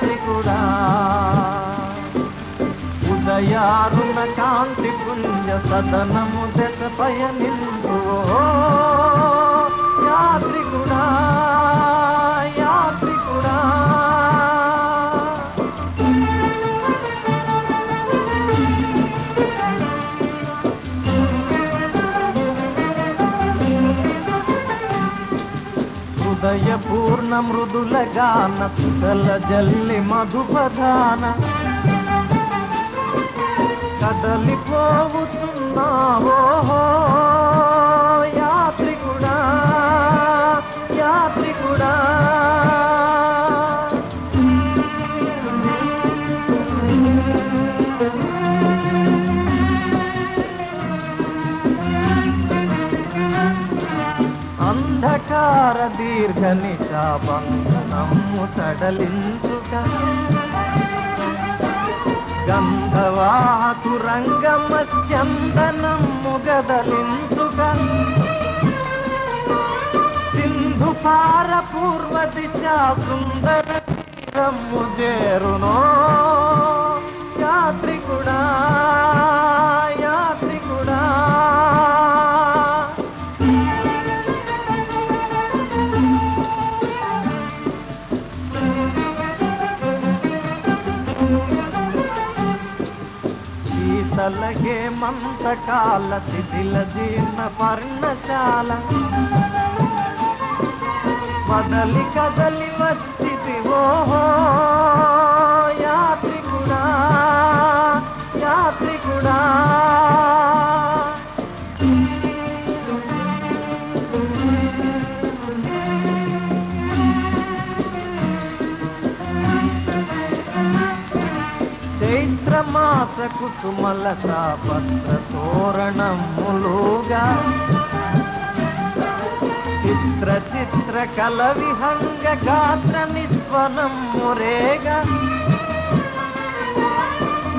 యాత్రికుడా ఉదయారుణ కాంతి పుణ్య సదనము దశ పయనిందు ఓ యాత్రికుడా యాత్రికుడా హృదయ పూర్ణ మృదుల గాన సుతల జల్లి మధుపధాన కదలిపోవుతున్నావో అంధకార దీర్ఘ నిశాబంధనము సడలించుక గంధవాహకు రంగమత్యందనము గదలించుక సింధు పార పూర్వ దిశా సుందర తీరము చేరునో శీతలగే మంతకాల శిథిల జీర్ణ పర్ణశాల. వదలి కదలి వచ్చితి మాతకు సుమలత పత్ర తోరణములుగా. చిత్ర చిత్ర కల విహంగ గాత్ర నిస్వనం మురేగా.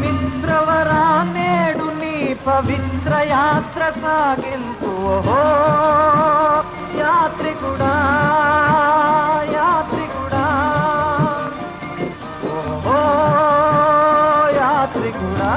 మిత్రవరా నేడు నీ పవిత్ర యాత్ర సాగింపు ఓహో యాత్రికుడా యాత్రికుడా. ఓహో కూడా